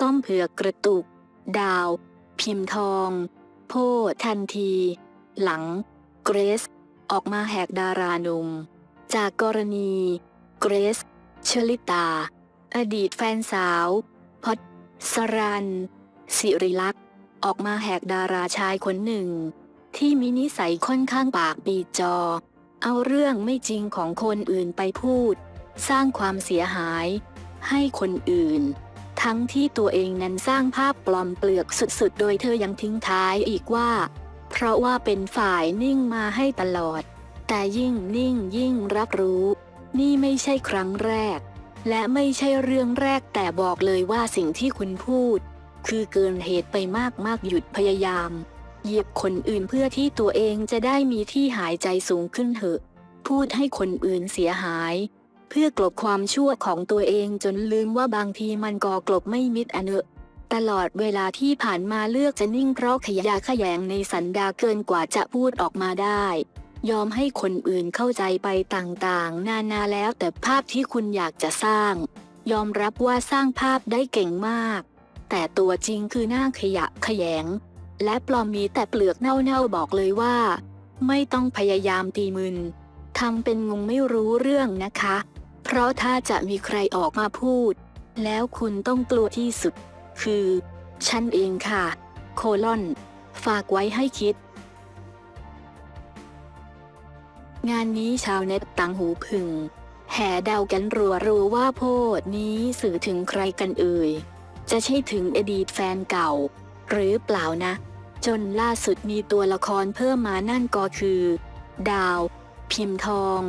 ต้มเผือกกระตุก ดาว พิมพ์ทอง โพทันที หลัง เกรซออกมาแหกดาราหนุ่ม จากกรณี เกรซชลิตา อดีตแฟนสาวพอดสรันสิริลักษ์ออกมาแหกดาราชายคนหนึ่ง ที่มีนิสัยค่อนข้างปากปีจอ เอาเรื่องไม่จริงของคนอื่นไปพูด สร้างความเสียหาย ให้คนอื่น ทั้งที่ตัวเองนั้นสร้างภาพปลอมเปลือกสุดๆ โดยเธอยังทิ้งท้ายอีกว่า เพราะว่าเป็นฝ่ายนิ่งมาให้ตลอด แต่ยิ่งนิ่งยิ่งรับรู้ นี่ไม่ใช่ครั้งแรก และไม่ใช่เรื่องแรกแต่บอกเลยว่าสิ่งที่คุณพูด คือเกินเหตุไปมากมากๆหยุดพยายามเหยียบคนอื่นเพื่อที่ตัวเองจะได้มีที่หายใจสูงขึ้นเถอะ พูดให้คนอื่นเสียหาย เพื่อกลบความชั่วของตัวเองจนลืมว่าบางทีมันก่อกลบไม่มิดอเนอะตลอดเวลาที่ผ่านมาเลือกจะนิ่งเพราะขยะแขยงในสันดาเกินกว่าจะพูดออกมาได้ ยอมให้คนอื่นเข้าใจไปต่างๆ นานาแล้วแต่ภาพที่คุณอยากจะสร้าง ยอมรับว่าสร้างภาพได้เก่งมาก แต่ตัวจริงคือหน้าขยะขยง และปลอมมีแต่เปลือกเน่าๆบอกเลยว่า ไม่ต้องพยายามตีมึนทำเป็นงงไม่รู้เรื่องนะคะ เพราะถ้าจะมีใครออกมาพูด แล้วคุณต้องกลัวที่สุด คือ ฉันเองค่ะ โคลอน ฝากไว้ให้คิด งานนี้ชาวเน็ตต่างหูผึ่งแห่เดากันรัวรัวว่าโพดนี้สื่อถึงใครกันเอ่ย จะใช่ถึงอดีตแฟนเก่า หรือเปล่านะ จนล่าสุดมีตัวละครเพิ่มมานั่นก็คือ ดาว พิมพ์ทอง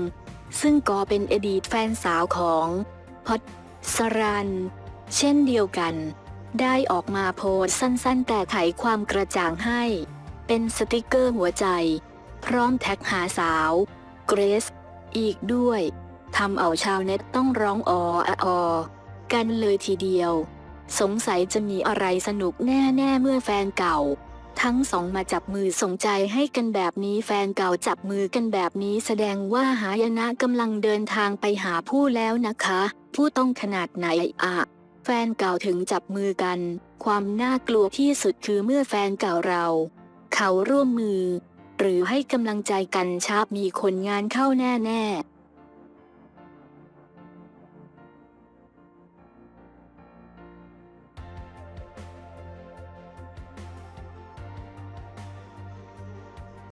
ซึ่งก็เป็นอดีตแฟนสาวของพอดสรัน เช่นเดียวกัน ได้ออกมาโพสสั้นๆ แต่ไขความกระจ่างให้ เป็นสติกเกอร์หัวใจ พร้อมแท็กหาสาว เกรซอีกด้วยทำเอาชาวเน็ตต้องร้องอออะออกันเลยทีเดียว สงสัยจะมีอะไรสนุกแน่ ๆ เมื่อแฟนเก่า ทั้งสองมาจับมือส่งใจให้กันแบบนี้แฟนเก่าจับมือกันแบบนี้แสดงว่าหายนะกำลังเดินทางไปหาผู้แล้วนะคะ ผู้ต้องขนาดไหนอะแฟนเก่าถึงจับมือกัน ความน่ากลัวที่สุดคือเมื่อแฟนเก่าเรา เขาร่วมมือ หรือให้กำลังใจกันชาบมีคนงานเข้าแน่ๆ